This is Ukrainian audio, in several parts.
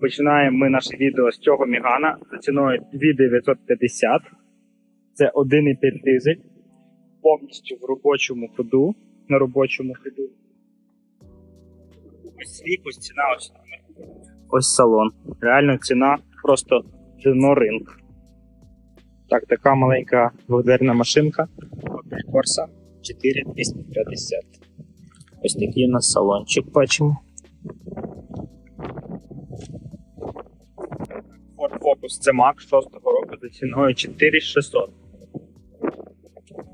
Починаємо ми наше відео з цього Мігана за ціною 2950. Це 1,5 дизель. Повністю в робочому ходу. На робочому ходу. Ось сліп, ось ціна, ось ось салон. Реально ціна просто дно. Так, така маленька двохдверна машинка. Corsa 4250. Ось такий у нас салончик бачимо. Ford це Max 6-го року за ціною 4600.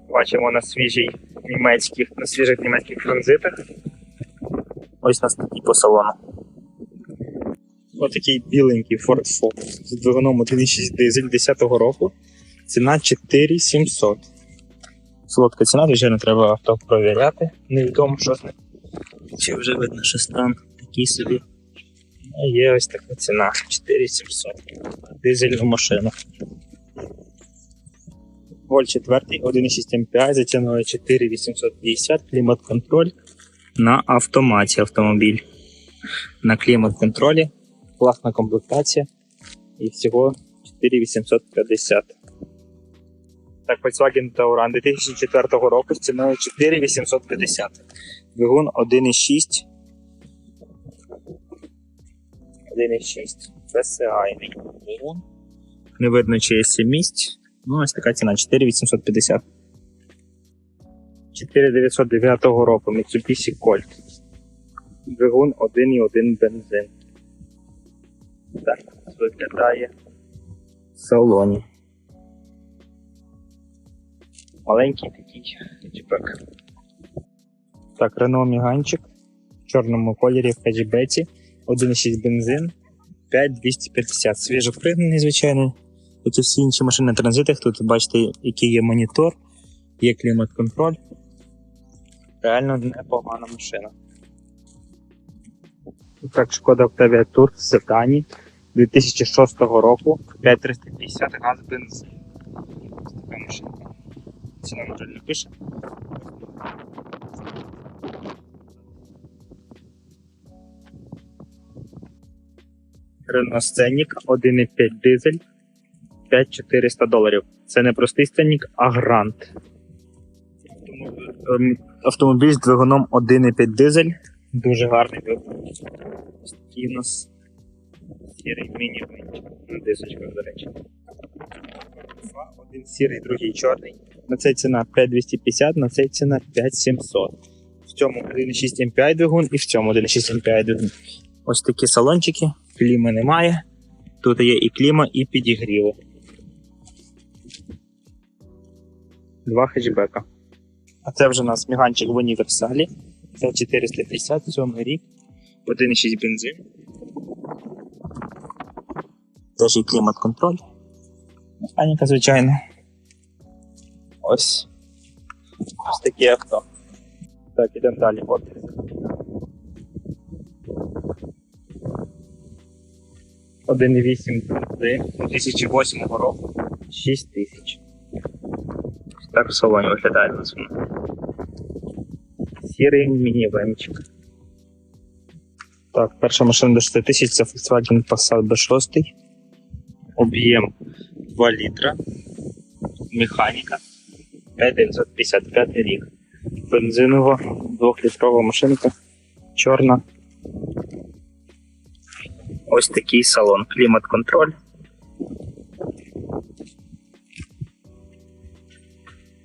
Бачимо на свіжій німецьких, на свіжих німецьких транзитах. Ось нас такий по салону. Ось такий біленький Ford Focus з двигуном 1.6 дизель 10-го року. Ціна 4700. Солодка ціна, звичайно, треба авто провіряти. Невідомо, що з ним. Чи вже видно, що стан такий собі. Є ось така ціна 4700. Дизельну машину. Воль 4, 1,6 MPI за ціною 4850, клімат-контроль на автоматі автомобіль. На клімат-контролі, класна комплектація і всього 4850. Так, Volkswagen Tauran 2004 року з ціною 4850. Двигун 1,6 1,6. TSI двигун. Не видно, чи є 7 місць. Ну, ось така ціна 4850. 4909 року Mitsubishi Colt. Двигун 1,1 бензин. Так, виглядає в салоні. Маленький такий хетчбек. Так, Renault Міганчик в чорному кольорі в хетчбеці. 1,6 бензин, 5250. Свіжопригнаний, звичайно. Як і всі інші машини на транзитах, тут бачите, який є монітор, є клімат-контроль. Реально непогана машина. Так, шкода Octavia Tour в Седані 2006 року, 5350 газ бензин. Така машинка. Ціна, на жаль, не пише. Renault Scenic 1,5 дизель 5400 доларів. Це не простий Scenic, а Грант. Ем, Автомобіль з двигуном 1,5 дизель. Дуже гарний двигун. У сірий міні на дизельках, до речі. Два, Один сірий, другий чорний. На цей ціна 5250, на цей ціна 5700. В цьому 1,6 MPI двигун і в цьому 1,6 MPI двигун. Ось такі салончики, кліми немає. Тут є і кліма, і підігріви. Два хетчбека. А це вже у нас міганчик в універсалі. Це 457 рік. 1,6 бензин. Теж і клімат-контроль. Механіка, звичайно. Ось. Ось такі авто. Так, ідемо далі. От. Один вісім 2008 року. 6 тисяч. Так в салоні виглядає нас воно. Сірий мінівемчик. Так, перша машина до 6 тисяч це Volkswagen Passat B6. Об'єм 2 літра. Механіка. 5955 рік. Бензинова 2-літрова машинка. Чорна. Ось такий салон. Клімат-контроль.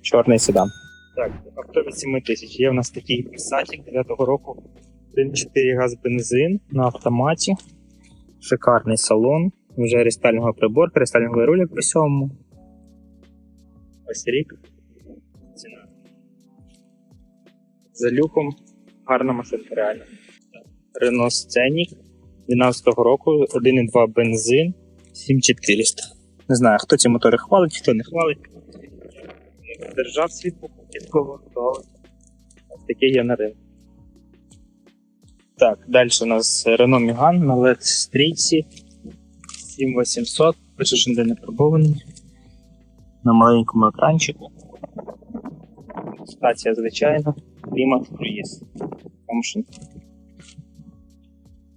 Чорний седан. Так, авто від 7 тисяч. Є в нас такий Passat 9 року. 1,4 газ бензин на автоматі. Шикарний салон. Вже рестального прибор, рестального руль по сьомому. Ось рік. Ціна. За люком. Гарна машинка реально. Renault Scenic 12 року, 1,2 бензин, 7400. Не знаю, хто ці мотори хвалить, хто не хвалить. Держав світ покупки то ось таке є на ринку. Так, далі у нас Renault Megane на LED стрічці 7800, пише, що не пробований. На маленькому екранчику. Стація звичайна, клімат круїз. Така машинка.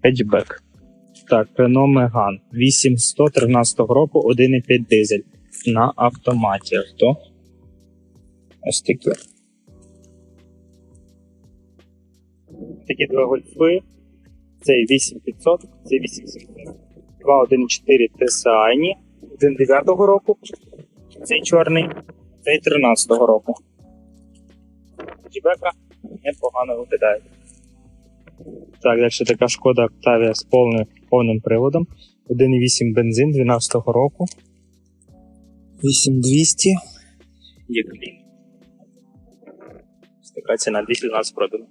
Хетчбек. Так, Renault Megane 8113 року, 1,5 дизель на автоматі. Авто. Ось таке. Такі два гольфи. Цей 8500, цей 8700. 2.1.4 TSI 1.9 року. Цей чорний, цей 13 року. Джібека непогано виглядає. Так, далі така шкода Octavia з повним, повним приводом. 1.8 бензин 12 року. 8200. Є клін. Така ціна 212 продано.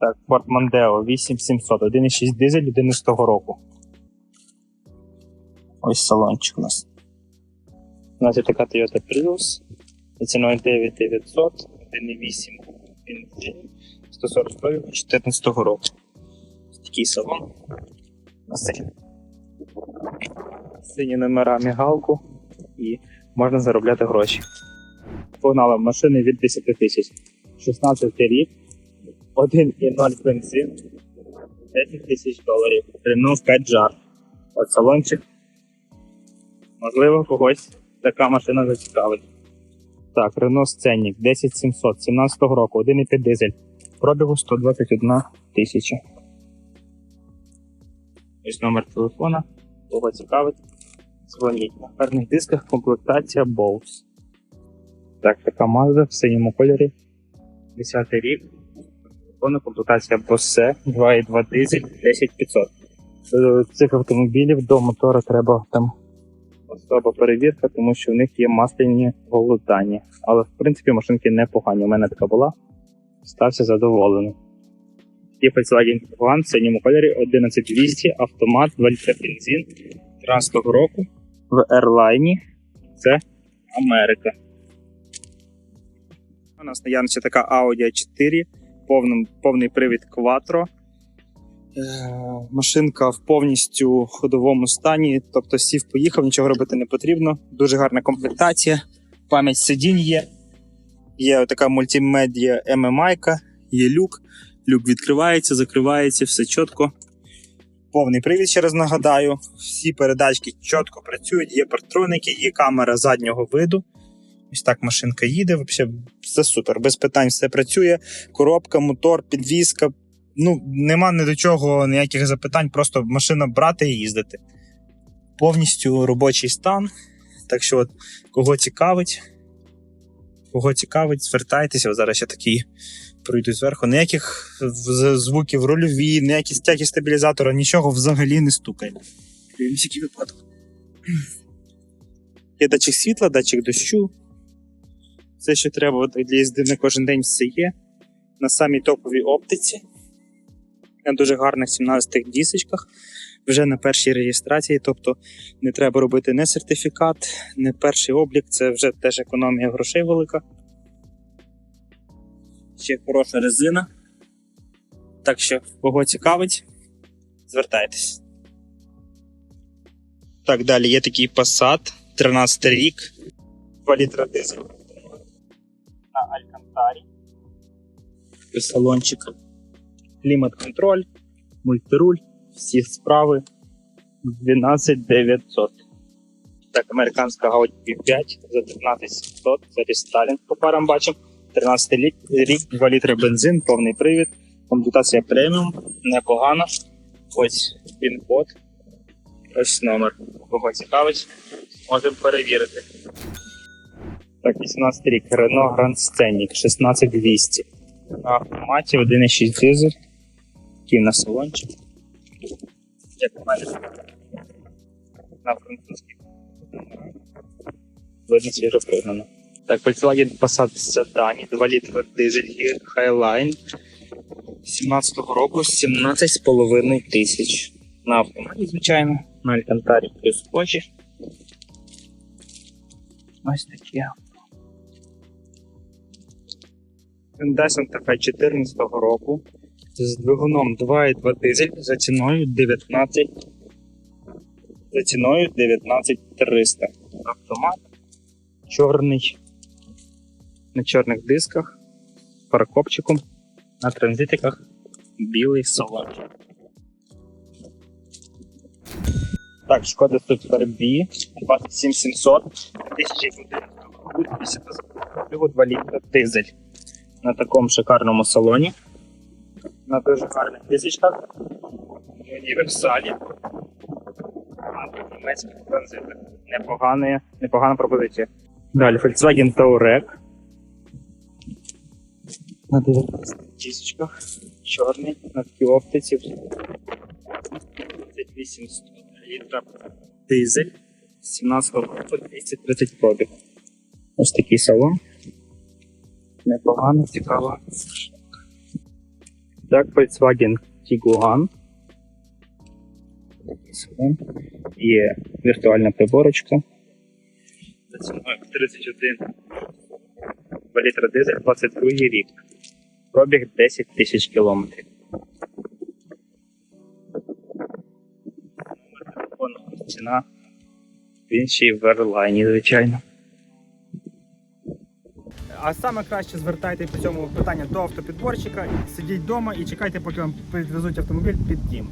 Так, Ford Mondeo 8700, 1.6 дизель 11 року. Ось салончик у нас. У нас є така Toyota Prius. Ціною 9900, 1.8 бензин, 140 пробігу 2014 року. Такий салон. Сині. Номера мігалку і можна заробляти гроші. Погнали машини від 10 тисяч. 16 рік, 1,0 бензин, 10 тисяч доларів. Renault 5 Jar. От салончик. Можливо, когось така машина зацікавить. Так, Renault Scenic 10700, 17 року, 1,5 дизель. Пробігу 121 тисяча. Ось номер телефона. Кого цікавить, дзвоніть. На перних дисках комплектація Bose. Так, така Mazda в синьому кольорі. 10 рік. Повна комплектація Bose 2,2 дизель 10500. До цих автомобілів до мотора треба там особа перевірка, тому що в них є масляні голодання. Але в принципі машинки непогані. У мене така була. Стався задоволений. Є Volkswagen Tiguan в синьому кольорі 11200, автомат, 2 літра бензин 13 року в Airline. Це Америка. У нас наявність така Audi A4, повний, повний привід Quattro. Е, Машинка в повністю ходовому стані, тобто сів, поїхав, нічого робити не потрібно. Дуже гарна комплектація, пам'ять сидінь є. Є така мультимедіа MMI, є люк. Люк відкривається, закривається, все чітко. Повний привід, ще раз нагадаю. Всі передачки чітко працюють, є партроники, є камера заднього виду. Ось так машинка їде, взагалі все супер. Без питань все працює. Коробка, мотор, підвізка. Ну, нема ні до чого ніяких запитань, просто машина брати і їздити. Повністю робочий стан. Так що, от, кого цікавить, кого цікавить, звертайтеся. Зараз ще такий пройду зверху. Ніяких звуків рульові, ніякі стяги стабілізатора, нічого взагалі не стукає. Дивимося, який випадок. Є датчик світла, датчик дощу. Все, що треба для їзди на кожен день, все є. На самій топовій оптиці. На дуже гарних 17 дісочках. Вже на першій реєстрації, тобто не треба робити не сертифікат, не перший облік, це вже теж економія грошей велика. Ще хороша резина. Так що, кого цікавить, звертайтесь. Так, далі є такий Passat, 13 рік, 2 літра дизель. На Алькантарі. Без салончика. Клімат-контроль, мультируль, всі справи. 12900. Так, американська Audi Q5 за 13700, це рестайлінг по парам бачимо. 13 рік, рік 2 літри бензин, повний привід, комплектація преміум, непогано. Ось пін-код, ось номер. Кого цікавить, можемо перевірити. Так, 18 рік, Renault Grand Scenic 16200. На автоматі 1,6 дизель. Такий на салончик. Як у. На французький. Видно свіжо пригнано. Так, Volkswagen Passat Sedan, 2 літри дизель Highline 17-го року 17,5 тисяч. На автоматі, звичайно, на Алькантарі плюс очі. Ось таке. Hyundai Santa Fe 14 року з двигуном 2,2 дизель за ціною 19 за ціною 19300. Автомат чорний на чорних дисках, паракопчиком, на транзитиках білий салон. Так, шкода Супер B, 27700, 2011 року, 2 літра дизель. На такому шикарному салоні. На дуже гарних фізичках. Універсалі. А тут німецьких транзитах. Непогана, непогана пропозиція. Далі Volkswagen Touareg. На дизельних фізичках. Чорний, на такій оптиці. 3800 літра дизель 17 року 230 пробіг. Ось такий салон. Непогано, цікаво. Так, Volkswagen Tiguan. Є віртуальна приборочка. За ціною 31 2 літра дизель, 22 рік. Пробіг 10 тисяч кілометрів. Ціна в іншій верлайні, звичайно. А саме краще звертайте по цьому питання до автопідборщика, сидіть вдома і чекайте, поки вам підвезуть автомобіль під дім.